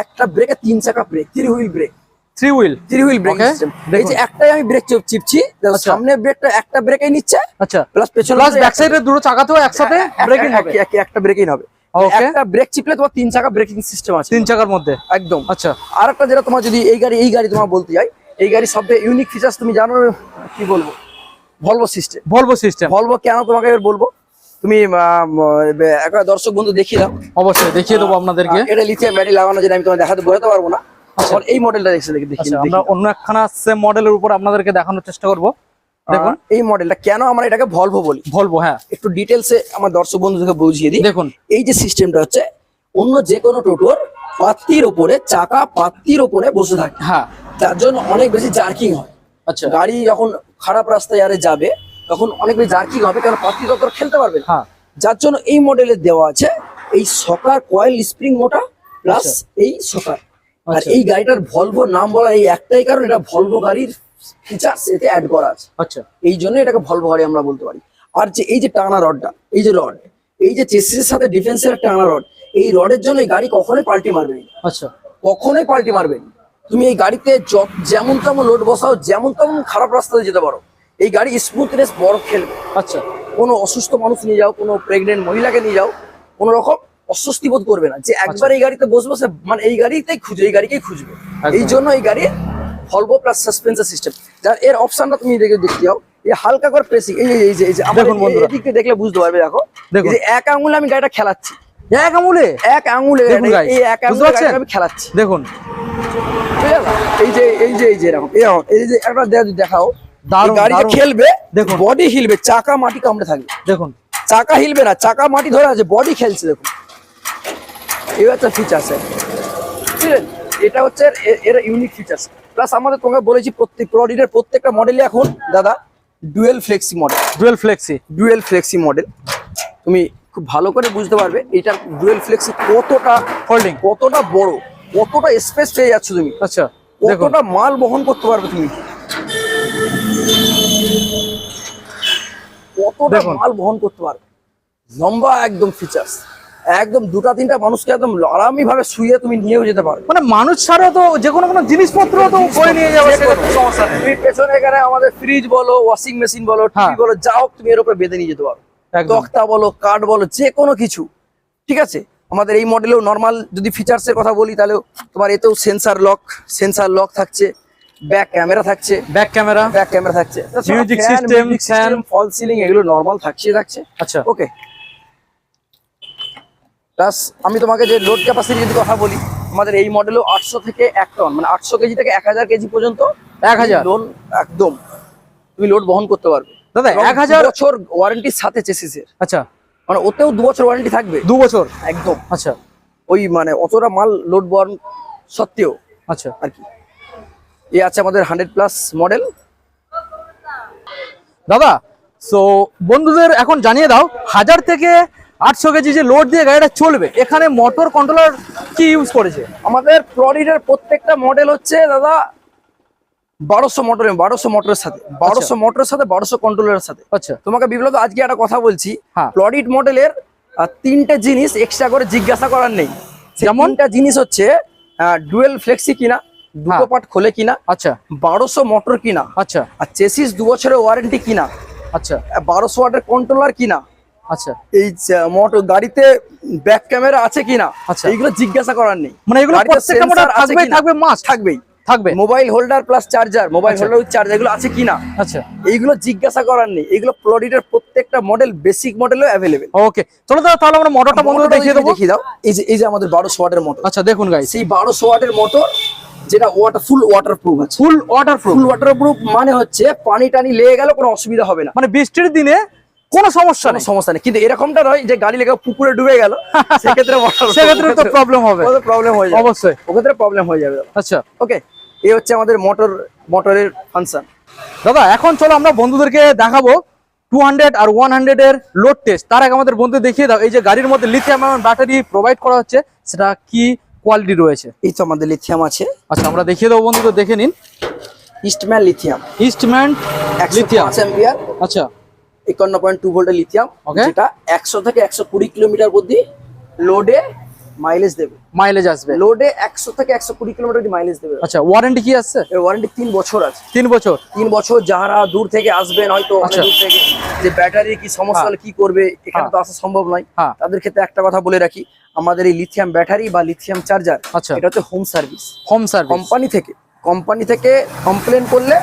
[SPEAKER 1] একটা ব্রেকে তিন চাকা brake three wheel brake
[SPEAKER 2] three wheel
[SPEAKER 1] three wheel brake system এই যে একটাই আমি ব্রেক চিপছি
[SPEAKER 2] আচ্ছা।
[SPEAKER 1] সামনে ব্রেকটা একটা ব্রেকেই নিচ্ছে
[SPEAKER 2] আচ্ছা।
[SPEAKER 1] প্লাস পেছনে
[SPEAKER 2] প্লাস ব্যাক সাইডের দুটো চাকাতেও একসাথে ব্রেকিং হবে।
[SPEAKER 1] একটা ব্রেকিং হবে। একটা ব্রেক চিপলে তোমার তিন চাকা ব্রেকিং সিস্টেম আছে।
[SPEAKER 2] তিন চাকার মধ্যে।
[SPEAKER 1] একদম।
[SPEAKER 2] আচ্ছা।
[SPEAKER 1] আর একটা যেটা তোমার যদি এই গাড়ি এই গাড়ি তোমার বলতে যাই এই গাড়ি সবচেয়ে ইউনিক ফিচার্স তুমি জানো কি বলব? Volvo system
[SPEAKER 2] Volvo system
[SPEAKER 1] Volvo কেন তোমাকে বলব? তুমি দর্শক বন্ধু দেখিয়ে দাও।
[SPEAKER 2] অবশ্যই দেখিয়ে দেবো আপনাদেরকে।
[SPEAKER 1] এটা লিথিয়াম ব্যাটারি লাগানো যেটা আমি তোমার দেখাতে বোঝাতে পারব না। এখন এই মডেলটা দেখছে দেখি দেখি
[SPEAKER 2] আচ্ছা আমরা অন্য একখানা সেম মডেলের উপর আপনাদেরকে দেখানোর চেষ্টা করব।
[SPEAKER 1] দেখুন। এই মডেলটা কেন আমরা এটাকে ভলভো বলি?
[SPEAKER 2] ভলভো হ্যাঁ।
[SPEAKER 1] একটু ডিটেলসে আমার দর্শক বন্ধুদেরকে বুঝিয়ে দিই।
[SPEAKER 2] দেখুন।
[SPEAKER 1] এই যে সিস্টেমটা হচ্ছে অন্য যে কোনো টোটোর পাত্তির ওপরে চাকা পাত্তির ওপরে বসে থাকে।
[SPEAKER 2] হ্যাঁ।
[SPEAKER 1] যার জন্য অনেক বেশি জার্কিং হয়।
[SPEAKER 2] আচ্ছা।
[SPEAKER 1] গাড়ি যখন খারাপ রাস্তায় আরে যাবে তখন অনেক বেশি জার্কিং হবে কারণ পাত্তি তত খেলতে পারবে
[SPEAKER 2] হ্যাঁ।
[SPEAKER 1] যার জন্য এই মডেলের দেওয়া আছে এই সকার কয়েল স্প্রিং মোটা প্লাস এই সকার। আর
[SPEAKER 2] আচ্ছা।
[SPEAKER 1] এই গাড়িটার ভলভো নাম বলা এই একটাই কারণ এটা ভলভো গাড়ির ফিচার্স এতে অ্যাড করা আছে।
[SPEAKER 2] আচ্ছা।
[SPEAKER 1] এই জন্য এটাকে ভলভো গাড়ি আমরা বলতে পারি। আর যে এই যে টানা রডটা এই যে রড এই যে চেসিসের সাথে ডিফেন্সের টানা রড এই রডের জন্য এই গাড়ি কখনোই পাল্টি মারবে না।
[SPEAKER 2] আচ্ছা।
[SPEAKER 1] কখনোই পাল্টি মারবে না। তুমি এই গাড়িতে যেমন তেমন লোড বসাও যেমন তেমন খারাপ রাস্তাতে যেতে পারো। এই গাড়ি স্মুথনেস বড় খেলবে।
[SPEAKER 2] আচ্ছা।
[SPEAKER 1] কোনো অসুস্থ মানুষ নিয়ে যাও কোনো প্রেগনেন্ট মহিলাকে নিয়ে যাও কোনো রকম অস্বস্তি বোধ করবে না যে একবার এই গাড়িতে বসবো সে মানে এই গাড়িতেই খুঁজবে এই গাড়িকেই খুঁজবে। এই জন্য এই গাড়ির ভলভো প্লাস সাসপেন্সার সিস্টেম যার এর অপশনটা তুমি দেখে দেখতে যাও। এই হালকা করে প্রেসিং এই এই- যে এই যে
[SPEAKER 2] দেখুন বন্ধুরা।
[SPEAKER 1] এই দিক থেকে দেখলে বুঝতে পারবে দেখো। এই যে এক আঙুলে আমি গাড়িটা খেলাচ্ছি।
[SPEAKER 2] এক আমুলে
[SPEAKER 1] এক আঙুলে
[SPEAKER 2] দেখুন
[SPEAKER 1] এই এক আঙুলে গাড়িটা আমি খেলাচ্ছি।
[SPEAKER 2] দেখুন।
[SPEAKER 1] এই যে এই যে এই যে এরকম এরকম। এই যে একবার দে- দেখাও। এই খেলবে
[SPEAKER 2] দেখুন।
[SPEAKER 1] বডি হিলবে চাকা মাটি কামড়ে থাকবে।
[SPEAKER 2] দেখুন।
[SPEAKER 1] চাকা হিলবে না চাকা মাটি ধরে আছে বডি খেলছে দেখুন। এই হচ্ছে ফিচার্স বুঝলেন? এটা হচ্ছে এর- ইউনিক ফিচার্স প্লাস আমাদের তোমাকে বলেছি প্রত্যেক প্রডিডের প্রত্যেকটা মডেলই এখন দাদা dual flexi model
[SPEAKER 2] dual flexi
[SPEAKER 1] dual flexi model তুমি খুব ভালো করে বুঝতে পারবে এটা ডুয়েল ফ্লেক্সি কতটা
[SPEAKER 2] ফোল্ডিং
[SPEAKER 1] কতটা বড় কতটা স্পেস পেয়ে যাচ্ছ তুমি।
[SPEAKER 2] আচ্ছা
[SPEAKER 1] কতটা মাল বহন করতে পারবে তুমি। কতটা মাল বহন করতে পারবে। লম্বা একদম ফিচার্স একদম দুটা তিনটা মানুষকে একদম আরামি ভাবে শুয়ে তুমি নিয়েও যেতে পারো
[SPEAKER 2] মানে মানুষ ছাড়াও তো যে কোনো কোনো জিনিসপত্র তো বয়ে নিয়ে যাবে সমস্যা নেই।
[SPEAKER 1] পেছনে এখানে আমাদের ফ্রিজ বলো ওয়াশিং মেশিন বলো টিভি
[SPEAKER 2] হ্যাঁ।
[SPEAKER 1] বলো যা হোক তুমি এর উপরে বেঁধে নিয়ে যেতে পারো। তক্তা বলো কাঠ বলো যে কোনো কিছু। ঠিক আছে? আমাদের এই মডেলেও নর্মাল যদি ফিচার্সের কথা বলি তাহলে তোমার এতেও সেন্সার লক সেন্সার লক থাকছে ব্যাক ক্যামেরা থাকছে।
[SPEAKER 2] ব্যাক ক্যামেরা
[SPEAKER 1] ব্যাক ক্যামেরা থাকছে।
[SPEAKER 2] Music system, fan.
[SPEAKER 1] Fall ceiling এগুলো নর্মাল থাকছে থাকছে।
[SPEAKER 2] আচ্ছা।
[SPEAKER 1] ওকে প্লাস আমি তোমাকে যে লোড ক্যাপাসিটি যদি কথা বলি আমাদের এই মডেলও আটশো থেকে এক টন মানে আটশো কেজি থেকে এক হাজার কেজি পর্যন্ত
[SPEAKER 2] এক হাজার?
[SPEAKER 1] লোন একদম। তুমি লোড বহন করতে পারবে।
[SPEAKER 2] দাদা এক হাজার
[SPEAKER 1] বছর ওয়ারেন্টির সাথে চেসিসের
[SPEAKER 2] আচ্ছা।
[SPEAKER 1] মানে ওতেও দু বছর ওয়ারেন্টি থাকবে।
[SPEAKER 2] দু বছর
[SPEAKER 1] একদম।
[SPEAKER 2] আচ্ছা।
[SPEAKER 1] ওই মানে অতটা মাল লোড বহন সত্ত্বেও।
[SPEAKER 2] আচ্ছা।
[SPEAKER 1] আর কি। এ আছে আমাদের হান্ড্রেড প্লাস মডেল
[SPEAKER 2] দাদা সো বন্ধুদের এখন জানিয়ে দাও হাজার থেকে আটশো কেজি যে লোড দিয়ে গাড়িটা চলবে এখানে মোটর কন্ট্রোলার কি ইউজ করেছে?
[SPEAKER 1] আমাদের প্রডিডের প্রত্যেকটা মডেল হচ্ছে দাদা বারোশো মোটরের বারোশো মোটরের সাথে বারোশো মোটরের সাথে বারোশো কন্ট্রোলের সাথে।
[SPEAKER 2] আচ্ছা।
[SPEAKER 1] তোমাকে বিপ্লব আজকে একটা কথা বলছি।
[SPEAKER 2] হ্যাঁ।
[SPEAKER 1] প্লডিট মডেলের তিনটে জিনিস এক্সট্রা করে জিজ্ঞাসা করার নেই।
[SPEAKER 2] যেমন?
[SPEAKER 1] যেমনটা জিনিস হচ্ছে ডুয়েল ফ্লেক্সি কিনা দুটো
[SPEAKER 2] হ্যাঁ।
[SPEAKER 1] পার্ট খোলে কিনা
[SPEAKER 2] আচ্ছা।
[SPEAKER 1] বারোশো মোটর কিনা
[SPEAKER 2] আচ্ছা।
[SPEAKER 1] আর চেসিস দু বছরের ওয়ারেন্টি কিনা
[SPEAKER 2] আচ্ছা।
[SPEAKER 1] বারোশো ওয়াটের কন্ট্রোলার কিনা
[SPEAKER 2] আচ্ছা।
[SPEAKER 1] এই মোটর গাড়িতে ব্যাক ক্যামেরা আছে কিনা
[SPEAKER 2] আচ্ছা।
[SPEAKER 1] জিজ্ঞাসা করার নেই।
[SPEAKER 2] মানে এগুলো
[SPEAKER 1] গাড়িতে
[SPEAKER 2] প্রত্যেকটা মোটর থাকবে থাকবে মাস
[SPEAKER 1] থাকবেই।
[SPEAKER 2] থাকবে।
[SPEAKER 1] Mobile holder plus charger mobile. Holder charger এগুলো আছে কিনা?
[SPEAKER 2] আচ্ছা।
[SPEAKER 1] এইগুলো জিজ্ঞাসা করার নেই। এগুলো প্লডিটের প্রত্যেকটা মডেল বেসিক মডেলও অ্যাভেলেবেল
[SPEAKER 2] ওকে চলো দাদা তাহলে আমরা মোটরটা দেখিয়ে দেবো।
[SPEAKER 1] দেখিয়ে দাও। এই যে এই যে আমাদের বারোশো ওয়াটের মোটর
[SPEAKER 2] আচ্ছা দেখুন
[SPEAKER 1] সেই বারোশো ওয়াটের মোটর যেটা ওয়াটার ফুল ওয়াটার প্রুফ আছে।
[SPEAKER 2] Full water
[SPEAKER 1] full waterproof মানে হচ্ছে পানি টানি লেগে গেল কোনো অসুবিধা হবে না।
[SPEAKER 2] মানে বৃষ্টির দিনে কোনো সমস্যা নেই।
[SPEAKER 1] সমস্যা নেই। কিন্তু এরকমটা নয় যে গাড়ি লেগে পুকুরে ডুবে গেল সেক্ষেত্রে
[SPEAKER 2] সেক্ষেত্রে তো প্রবলেম হবে।
[SPEAKER 1] প্রবলেম হয়ে যাবে।
[SPEAKER 2] অবশ্যই।
[SPEAKER 1] ওক্ষেত্রে প্রবলেম হয়ে যাবে।
[SPEAKER 2] আচ্ছা।
[SPEAKER 1] ওকে এই হচ্ছে আমাদের মোটর মোটরের ফাংশন
[SPEAKER 2] দাদা এখন চলো আমরা বন্ধুদেরকে দেখাবো টু হান্ড্রেড আর ওয়ান হান্ড্রেড এর লোড টেস্ট তার আগে আমাদের বন্ধু দেখিয়ে দাও এই যে গাড়ির মধ্যে লিথিয়াম ব্যাটারি প্রোভাইড করা হচ্ছে সেটা কি কোয়ালিটি রয়েছে?
[SPEAKER 1] এই তো আমাদের লিথিয়াম আছে।
[SPEAKER 2] আচ্ছা আমরা দেখিয়ে দেবো বন্ধুদের দেখে নিন।
[SPEAKER 1] ইস্টম্যান লিথিয়াম
[SPEAKER 2] ইস্টম্যান লিথিয়াম আচ্ছা।
[SPEAKER 1] একান্ন পয়েন্ট টু ভোল্টের লিথিয়াম. যেটা একশো থেকে একশো কুড়ি কিলোমিটার অব্দি লোডে মাইলেজ দেবে
[SPEAKER 2] মাইলেজ আসবে
[SPEAKER 1] লোডে একশো থেকে একশো কুড়ি কিলোমিটার মাইলেজ দেবে
[SPEAKER 2] আচ্ছা ওয়ারেন্টি কি আসছে
[SPEAKER 1] ওয়ারেন্টি তিন বছর আছে
[SPEAKER 2] তিন বছর
[SPEAKER 1] তিন বছর যারা দূর থেকে আসবেন হয়তো
[SPEAKER 2] আচ্ছা।
[SPEAKER 1] দূর থেকে যে ব্যাটারি কি সমস্যা হলে কি করবে এখানে
[SPEAKER 2] হ্যাঁ।
[SPEAKER 1] তো আসা সম্ভব নয়
[SPEAKER 2] হ্যাঁ।
[SPEAKER 1] তাদের ক্ষেত্রে একটা কথা বলে রাখি আমাদের এই লিথিয়াম ব্যাটারি বা লিথিয়াম চার্জার
[SPEAKER 2] আচ্ছা।
[SPEAKER 1] এটা হচ্ছে home service
[SPEAKER 2] home service
[SPEAKER 1] company থেকে কোম্পানি থেকে কমপ্লেন করলে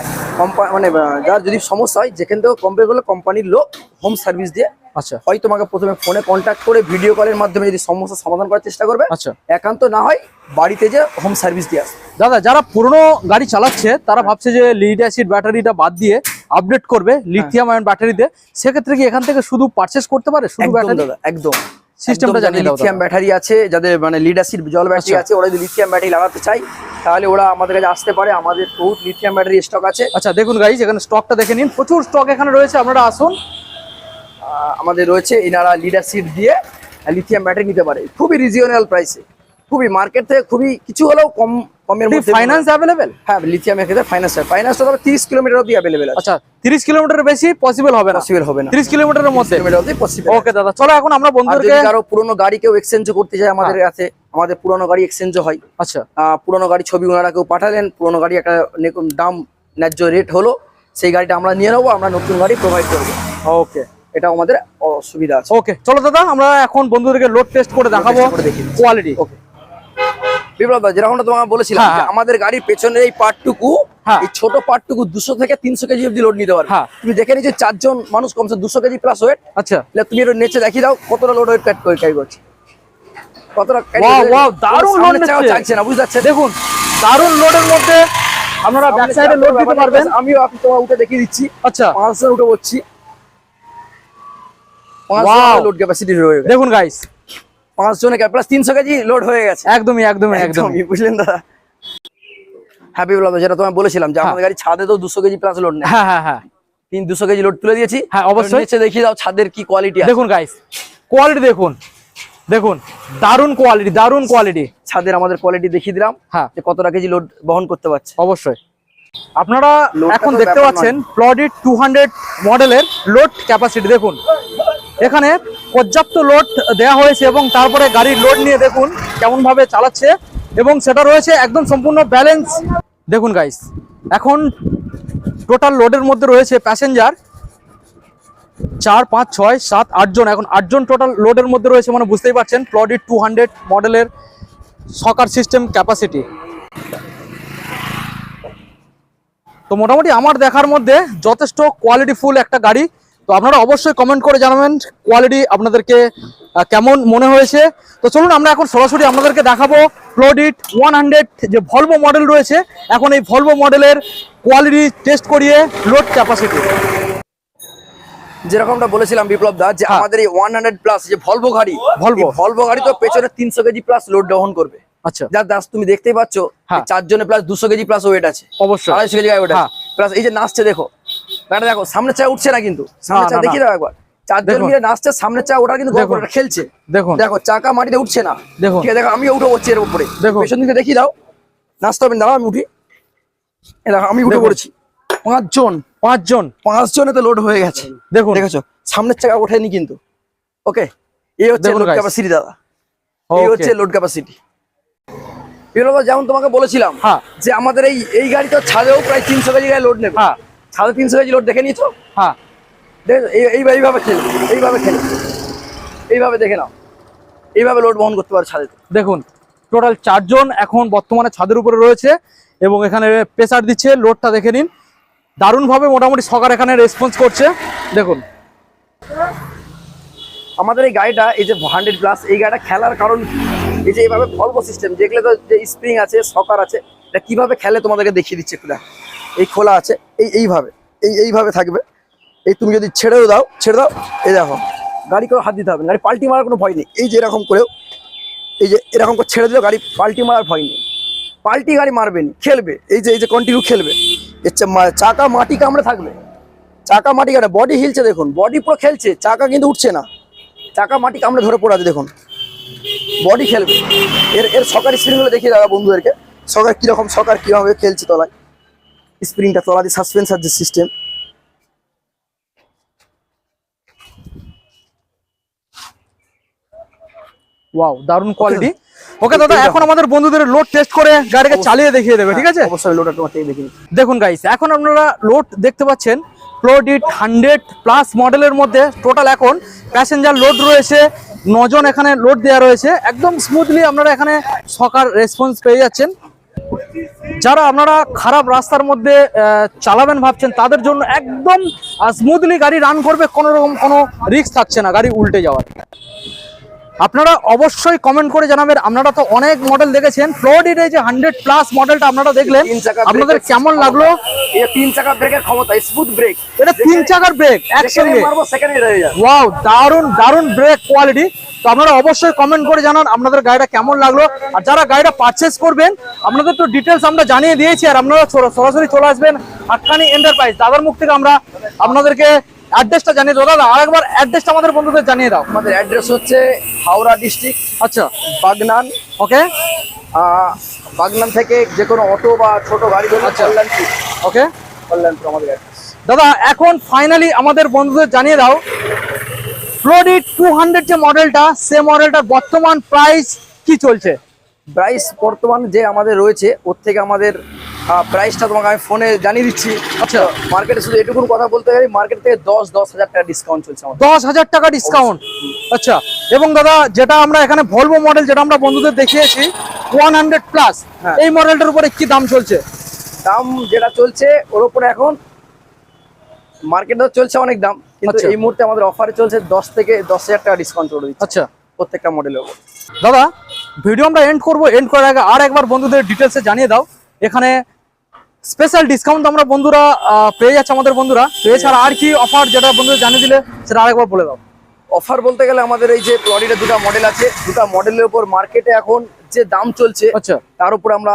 [SPEAKER 1] মানে যার যদি সমস্যা হয় যেখান থেকে কমপ্লেন করলে কোম্পানির লোক হোম সার্ভিস দিয়ে
[SPEAKER 2] আচ্ছা।
[SPEAKER 1] হয় তোমাকে প্রথমে ফোনে কন্ট্যাক্ট করে ভিডিও কলের মাধ্যমে যদি সমস্যা সমাধান করার চেষ্টা করবে
[SPEAKER 2] আচ্ছা।
[SPEAKER 1] একান্ত না হয় বাড়িতে যে হোম সার্ভিস দিয়ে আসবে।
[SPEAKER 2] দাদা যারা পুরনো গাড়ি চালাচ্ছে তারা ভাবছে যে লিড অ্যাসিড ব্যাটারিটা বাদ দিয়ে আপডেট করবে লিথিয়াম আয়ন ব্যাটারিতে সেক্ষেত্রে কি এখান থেকে শুধু পারচেস করতে পারে? শুধু ব্যাটারি
[SPEAKER 1] দাদা একদম।
[SPEAKER 2] Systemটা জানিয়ে দাও
[SPEAKER 1] লিথিয়াম ব্যাটারি আছে যাদের মানে লিড অ্যাসিড জল ব্যাটারি
[SPEAKER 2] আচ্ছা।
[SPEAKER 1] আছে ওরা যদি লিথিয়াম ব্যাটারি লাগাতে চাই তাহলে ওরা আমাদের কাছে আসতে পারে। আমাদের বহুত লিথিয়াম ব্যাটারি স্টক আছে।
[SPEAKER 2] আচ্ছা দেখুন গাইজ এখানে স্টকটা দেখে নিন। প্রচুর স্টক এখানে রয়েছে আপনারা আসুন।
[SPEAKER 1] আহ, আমাদের রয়েছে এনারা লিড অ্যাসিড দিয়ে লিথিয়াম ব্যাটারি নিতে পারে। খুবই রিজিওনাল প্রাইসে খুবই মার্কেট থেকে খুবই কিছু হলেও কম কমের মধ্যে
[SPEAKER 2] ফাইন্যান্স অ্যাভেলেবেল
[SPEAKER 1] হ্যাঁ লিথিয়ামের ক্ষেত্রে ফাইন্যান্স হয় ফাইন্যান্সটা তবে তিরিশ কিলোমিটার অব্দি অ্যাভেলেবেল আছে।
[SPEAKER 2] আচ্ছা তিরিশ কিলোমিটারের বেশি পসিবল হবে না?
[SPEAKER 1] পসিবল হবে না।
[SPEAKER 2] তিরিশ কিলোমিটারের মধ্যে?
[SPEAKER 1] কিলোমিটার অব্দি পসিবল
[SPEAKER 2] ওকে দাদা চলো এখন আমরা বন্ধুদেরকে
[SPEAKER 1] কারও পুরোনো গাড়ি কেউ এক্সচেঞ্জ করতে চায় আমাদের কাছে আমাদের পুরনো গাড়ি এক্সচেঞ্জ হয়।
[SPEAKER 2] আচ্ছা।
[SPEAKER 1] পুরোনো গাড়ি ছবি ওনারা কেউ পাঠালেন পুরনো গাড়ি একটা দাম ন্যায্য রেট হলো সেই গাড়িটা আমরা নিয়ে নেব আমরা নতুন গাড়ি প্রোভাইড করব।
[SPEAKER 2] ওকে
[SPEAKER 1] এটা আমাদের অসুবিধা আছে।
[SPEAKER 2] ওকে চলো দাদা আমরা এখন বন্ধুদেরকে লোড টেস্ট করে দেখাবো। কোয়ালিটি
[SPEAKER 1] ওকে যেরকমটা তোমাকে বলেছিলাম
[SPEAKER 2] হ্যাঁ, হ্যাঁ।
[SPEAKER 1] আমাদের গাড়ির পেছনের এই পার্টটুকু
[SPEAKER 2] হ্যাঁ।
[SPEAKER 1] এই ছোট পার্টটুকু দুশো থেকে তিনশো কেজি অব্দি লোড নিতে পারবে। তুমি দেখে নিচ্ছ চারজন মানুষ কমসে দুশো কেজি প্লাস ওয়েট
[SPEAKER 2] আচ্ছা।
[SPEAKER 1] তুমি একটু নেচে দেখিয়ে দাও কতটা লোড ওয়েট ক্যাট করে ক্যারি করছে। কতটা
[SPEAKER 2] দারুণ।
[SPEAKER 1] চাইছে না বুঝতে
[SPEAKER 2] দেখুন দারুণ লোডের মধ্যে আপনারা ব্যাক সাইডে লোড দিতে পারবেন।
[SPEAKER 1] আমিও আপনি তোমার উঠে দেখিয়ে দিচ্ছি।
[SPEAKER 2] আচ্ছা।
[SPEAKER 1] পাঁচজন উঠে লোড ক্যাপাসিটি
[SPEAKER 2] দেখুন গাইস
[SPEAKER 1] পাঁচ জনের প্লাস তিনশো কেজি লোড হয়ে গেছে।
[SPEAKER 2] একদমই একদমই একদমই
[SPEAKER 1] বুঝলেন দাদা? হ্যাপি বললাম যেটা তোমায় বলেছিলাম যে আমাদের গাড়ি ছাদে তো দুশো কেজি প্লাস লোড নেই।
[SPEAKER 2] হ্যাঁ হ্যাঁ হ্যাঁ।
[SPEAKER 1] তিন দুশো কেজি লোড তুলে দিয়েছি।
[SPEAKER 2] হ্যাঁ, অবশ্যই।
[SPEAKER 1] দেখিয়ে দাও ছাদের কি কোয়ালিটি
[SPEAKER 2] দেখুন গাইস কোয়ালিটি দেখুন দেখুন দারুণ কোয়ালিটি দারুণ কোয়ালিটি
[SPEAKER 1] ছাদের আমাদের কোয়ালিটি দেখিয়ে দিলাম
[SPEAKER 2] হ্যাঁ।
[SPEAKER 1] যে কতটা কেজি লোড বহন করতে পারছে।
[SPEAKER 2] অবশ্যই। আপনারা এখন দেখতে পাচ্ছেন প্লডিট টু হান্ড্রেড মডেলের লোড ক্যাপাসিটি দেখুন। এখানে পর্যাপ্ত লোড দেওয়া হয়েছে এবং তারপরে গাড়ির লোড নিয়ে দেখুন কেমন ভাবে চালাচ্ছে এবং সেটা রয়েছে একদম সম্পূর্ণ ব্যালেন্স দেখুন গাইস এখন টোটাল লোডের মধ্যে রয়েছে প্যাসেঞ্জার চার, পাঁচ, ছয়, সাত আটজন এখন আটজন টোটাল লোডের মধ্যে রয়েছে মানে বুঝতেই পারছেন প্লডিট টু হান্ড্রেড মডেলের সকার সিস্টেম ক্যাপাসিটি তো মোটামুটি আমার দেখার মধ্যে যথেষ্ট কোয়ালিটিফুল একটা গাড়ি। তো আপনারা অবশ্যই কমেন্ট করে জানাবেন কোয়ালিটি আপনাদেরকে কেমন মনে হয়েছে। তো চলুন আমরা এখন সরাসরি আপনাদেরকে দেখাবো প্লোডিট ওয়ান হান্ড্রেড যে ভলভো মডেল রয়েছে। এখন এই ভলভো মডেলের কোয়ালিটি টেস্ট করিয়ে লোড ক্যাপাসিটি
[SPEAKER 1] যেরকমটা বলেছিলাম বিপ্লব দা যে
[SPEAKER 2] হ্যাঁ।
[SPEAKER 1] আমাদের এই ওয়ান হান্ড্রেড প্লাস যে ভলভো গাড়ি
[SPEAKER 2] ভলভো
[SPEAKER 1] ভলভো গাড়ি তো পেছনে তিনশো কেজি প্লাস লোড বহন করবে।
[SPEAKER 2] আচ্ছা।
[SPEAKER 1] যা দাস তুমি দেখতেই পাচ্ছ
[SPEAKER 2] হ্যাঁ।
[SPEAKER 1] চারজনে প্লাস দুশো কেজি প্লাস ওয়েট আছে।
[SPEAKER 2] অবশ্যই।
[SPEAKER 1] আড়াইশো কেজি ওয়েট
[SPEAKER 2] হ্যাঁ।
[SPEAKER 1] প্লাস এই যে নাচছে দেখো গাড়ি দেখো সামনে চা উঠছে না কিন্তু। সামনে চা দেখিয়ে দাও একবার। চারজন মিলে নাচছে সামনে চা ওটা কিন্তু খেলছে।
[SPEAKER 2] দেখুন।
[SPEAKER 1] দেখো চাকা মাটিতে উঠছে না। আছে দেখো আমিও উঠে পড়ছি এর উপরে।
[SPEAKER 2] দেখুন।
[SPEAKER 1] পেছন দিকে দেখিয়ে দাও। নাচতে হবে দাঁড়াও আমি উঠি। দেখো আমি উঠে। পড়েছি। পাঁচজন
[SPEAKER 2] পাঁচজন।
[SPEAKER 1] পাঁচজনে তো লোড হয়ে গেছে।
[SPEAKER 2] দেখুন।
[SPEAKER 1] দেখেছ? সামনের চাকা ওঠেনি কিন্তু। ওকে? এই হচ্ছে লোড ক্যাপাসিটি দাদা। এই হচ্ছে লোড ক্যাপাসিটি যেমন তোমাকে বলেছিলাম
[SPEAKER 2] হ্যাঁ।
[SPEAKER 1] যে আমাদের এই এই গাড়ি তো ছাদেও প্রায় তিনশো কেজি গাড়ি লোড নেবে। ছাদে তিনশো কেজি লোড দেখে নিয়েছো?
[SPEAKER 2] হ্যাঁ।
[SPEAKER 1] এইভাবে খেলে এইভাবে খেলে। এইভাবে দেখে নাও। এইভাবে লোড বহন করতে পারো ছাদে
[SPEAKER 2] দেখুন টোটাল চারজন এখন বর্তমানে ছাদের উপরে রয়েছে এবং এখানে প্রেসার দিচ্ছে লোডটা দেখে নিন। দারুণভাবে মোটামুটি সকার এখানে রেসপন্স করছে। দেখুন।
[SPEAKER 1] আমাদের এই গাড়িটা এই যে হান্ড্রেড প্লাস এই গাড়িটা খেলার কারণ এই যে এইভাবে ভলভো সিস্টেম যেগুলো তো যে স্প্রিং আছে সকার আছে এটা কীভাবে খেলে তোমাদেরকে দেখিয়ে দিচ্ছে একটু দেখো। এই খোলা আছে, এই এইভাবে এই এইভাবে থাকবে। এই তুমি যদি ছেড়েও দাও, ছেড়ে দাও, এই দেখো, গাড়ি করে হাত দিতে হবে। গাড়ি পাল্টি মারার কোনো ভয় নেই। এই যে এরকম করেও, এই যে এরকম করে ছেড়ে দিলেও গাড়ি পাল্টি মারার ভয় নেই। পাল্টি গাড়ি মারবে না, খেলবে, এই যে এই যে কন্টিনিউ খেলবে। এর চাকা মাটি কামড়ে থাকবে। চাকা মাটি কাটে বডি হিলছে দেখুন বডি পুরো খেলছে, চাকা কিন্তু উঠছে না। চাকা মাটি কামড়ে ধরে পড়ে আছে, দেখুন। বডি খেলবে। এর এর সকার স্প্রিংগুলো দেখিয়ে দাদা বন্ধুদেরকে। সকার কীরকম সকার কীভাবে খেলছে তলায়। স্প্রিংটা তলা দিয়ে সাসপেন্সার যে সিস্টেম
[SPEAKER 2] ওয়াও দারুণ কোয়ালিটি ওকে দাদা। এখন আমাদের বন্ধুদের লোড টেস্ট করে গাড়িকে চালিয়ে দেখিয়ে দেবে ঠিক আছে?
[SPEAKER 1] অবশ্যই লোডার তোমার থেকে দেখিয়ে।
[SPEAKER 2] দেখুন গাইস এখন আপনারা লোড দেখতে পাচ্ছেন প্রোডিট হান্ড্রেড প্লাস মডেলের মধ্যে টোটাল এখন প্যাসেঞ্জার লোড রয়েছে নজন এখানে লোড দেওয়া রয়েছে। একদম স্মুথলি আপনারা এখানে সকার রেসপন্স পেয়ে যাচ্ছেন। যারা আপনারা খারাপ রাস্তার মধ্যে চালাবেন ভাবছেন, তাদের জন্য একদম স্মুথলি গাড়ি রান করবে, কোনো রকম কোনো রিস্ক থাকছে না গাড়ি উল্টে যাওয়ার। আপনারা অবশ্যই কমেন্ট করে জানাবেন। আপনারা তো অনেক মডেল দেখেছেন। ফ্লোডির এই যে হান্ড্রেড প্লাস মডেলটা আপনারা দেখলেন। আপনাদের কেমন লাগল?
[SPEAKER 1] তিন চাকা ব্রেকের ক্ষমতা স্মুথ ব্রেক
[SPEAKER 2] এটা তিন চাকার ব্রেক একসঙ্গে। ওয়াও দারুণ দারুণ ব্রেক কোয়ালিটি তো আপনারা অবশ্যই কমেন্ট করে জানান আপনাদের গাড়িটা কেমন লাগল। আর যারা গাড়িটা পারচেস করবেন আপনাদের তো ডিটেলস আমরা জানিয়ে দিয়েছি। আর আপনারা সরাসরি চলে আসবেন হাটখানি এন্টারপ্রাইজ দাদার মুখ থেকে আমরা আপনাদেরকে অ্যাড্রেসটা জানিয়ে দাও। দাদা আরেকবার অ্যাড্রেসটা আমাদের বন্ধুদের জানিয়ে দাও।
[SPEAKER 1] আমাদের অ্যাড্রেস হচ্ছে হাওড়া ডিস্ট্রিক্ট
[SPEAKER 2] আচ্ছা।
[SPEAKER 1] বাগনান।
[SPEAKER 2] ওকে।
[SPEAKER 1] বাগনান থেকে যে কোনো অটো বা ছোট গাড়ি ধরলে
[SPEAKER 2] আচ্ছা।
[SPEAKER 1] কল্যাণপুর
[SPEAKER 2] ওকে।
[SPEAKER 1] কল্যাণপুর আমাদের অ্যাড্রেস।
[SPEAKER 2] দাদা এখন ফাইনালি আমাদের বন্ধুদের জানিয়ে দাও। ফ্লোডি টু হান্ড্রেড যে মডেলটা সে মডেলটার বর্তমান প্রাইস কি চলছে?
[SPEAKER 1] প্রাইস বর্তমান যে আমাদের রয়েছে ওর থেকে আমাদের প্রাইসটা তোমাকে আমি ফোনে জানিয়ে দিচ্ছি।
[SPEAKER 2] আচ্ছা।
[SPEAKER 1] মার্কেটে শুধু এটুকুন কথা বলতে গেলে মার্কেট থেকে দশ দশ হাজার টাকা ডিসকাউন্ট চলছে আমাদের।
[SPEAKER 2] দশ হাজার টাকা ডিসকাউন্ট আচ্ছা এবং দাদা যেটা আমরা এখানে ভলভো মডেল যেটা আমরা বন্ধুদের দেখিয়েছি ওয়ান হান্ড্রেড প্লাস। এই মডেলটার উপরে কি দাম চলছে?
[SPEAKER 1] দাম যেটা চলছে ওর উপরে এখন মার্কেটে চলছে অনেক দাম কিন্তু
[SPEAKER 2] আচ্ছা।
[SPEAKER 1] এই মুহূর্তে আমাদের অফারে চলছে দশ থেকে দশ হাজার টাকা ডিসকাউন্ট করে দিচ্ছে
[SPEAKER 2] আচ্ছা।
[SPEAKER 1] প্রত্যেকটা মডেলের উপর।
[SPEAKER 2] দাদা ভিডিও আমরা এন্ড করব এন্ড করার আগে আর একবার বন্ধুদের ডিটেলসে জানিয়ে দাও। এখানে স্পেশাল ডিসকাউন্ট আমরা বন্ধুরা পেয়ে যাচ্ছে আমাদের বন্ধুরা। তো এছাড়া আর কি অফার যেটা বন্ধুদের জানিয়ে দিলে সেটা আরেকবার বলে দাও।
[SPEAKER 1] অফার বলতে গেলে আমাদের এই যে প্লডিটা দুটো মডেল আছে দুটো মডেলের উপর মার্কেটে এখন যে দাম চলছে
[SPEAKER 2] আচ্ছা।
[SPEAKER 1] তার উপর আমরা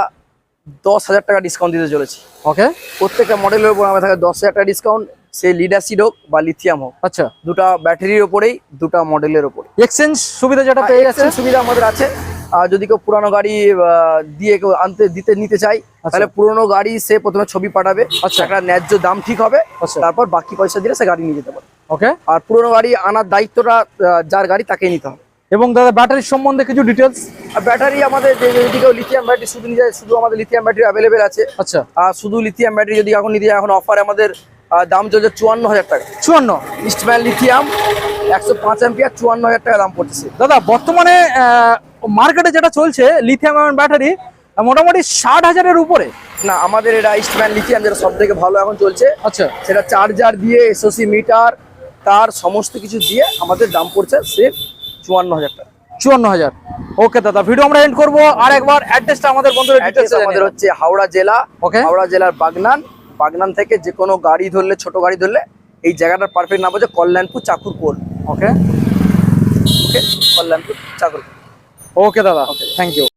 [SPEAKER 1] দশ হাজার টাকা ডিসকাউন্ট দিতে চলেছি।
[SPEAKER 2] ওকে
[SPEAKER 1] প্রত্যেকটা মডেলের উপর আমরা থাকে দশ হাজার টাকা ডিসকাউন্ট সে লিডাসিড হোক বা লিথিয়াম হোক
[SPEAKER 2] আচ্ছা।
[SPEAKER 1] দুটা ব্যাটারির ওপরেই দুটা মডেলের ওপরে
[SPEAKER 2] এক্সচেঞ্জ সুবিধা যেটা পেয়ে যাচ্ছে
[SPEAKER 1] exchange সুবিধা আমাদের আছে। আর যদি কেউ পুরানো গাড়ি দিয়ে কেউ আনতে দিতে নিতে চাই তাহলে পুরোনো গাড়ি সে প্রথমে ছবি পাঠাবে
[SPEAKER 2] আচ্ছা।
[SPEAKER 1] একটা ন্যায্য দাম ঠিক হবে
[SPEAKER 2] আচ্ছা।
[SPEAKER 1] তারপর বাকি পয়সা দিলে সে গাড়ি নিয়ে যেতে পারে।
[SPEAKER 2] ওকে।
[SPEAKER 1] আর পুরোনো গাড়ি আনার দায়িত্বটা যার গাড়ি তাকেই নিতে হবে।
[SPEAKER 2] এবং দাদা ব্যাটারির সম্বন্ধে কিছু ডিটেলস
[SPEAKER 1] আর ব্যাটারি আমাদের যদি কেউ লিথিয়াম ব্যাটারি শুধু নিয়ে যায় শুধু আমাদের লিথিয়াম ব্যাটারি অ্যাভেলেবেল আছে।
[SPEAKER 2] আচ্ছা।
[SPEAKER 1] আর শুধু লিথিয়াম ব্যাটারি যদি এখন নিতে যায় এখন অফার আমাদের দাম চলছে চুয়ান্ন হাজার টাকা।
[SPEAKER 2] চুয়ান্ন?
[SPEAKER 1] ইস্টম্যান লিথিয়াম একশো পাঁচ অ্যাম্পিয়ার চুয়ান্ন হাজার টাকা দাম পড়ছে
[SPEAKER 2] দাদা বর্তমানে মার্কেটে যেটা চলছে লিথিয়াম আয়ন ব্যাটারি মোটামুটি ষাট হাজারের উপরে।
[SPEAKER 1] না আমাদের এটা ইস্টম্যান লিথিয়াম যেটা সব থেকে ভালো এখন চলছে
[SPEAKER 2] আচ্ছা।
[SPEAKER 1] সেটা চার্জার দিয়ে এসওসি মিটার তার সমস্ত কিছু দিয়ে আমাদের দাম পড়ছে সিফ চুয়ান্ন হাজার টাকা।
[SPEAKER 2] চুয়ান্ন হাজার। ওকে দাদা ভিডিও আমরা এন্ড করব। আর একবার অ্যাড্রেসটা আমাদের বন্ধুদের
[SPEAKER 1] আমাদের হচ্ছে হাওড়া জেলা
[SPEAKER 2] Okay.
[SPEAKER 1] হাওড়া জেলার বাগনান বাগনান থেকে যে কোনো গাড়ি ধরলে ছোট গাড়ি ধরলে এই জায়গাটার পারফেক্ট নাম হচ্ছে কল্যাণপুর চাকুরপুর
[SPEAKER 2] ওকে
[SPEAKER 1] ওকে কল্যাণপুর চাকুর
[SPEAKER 2] ওকে দাদা। Okay thank you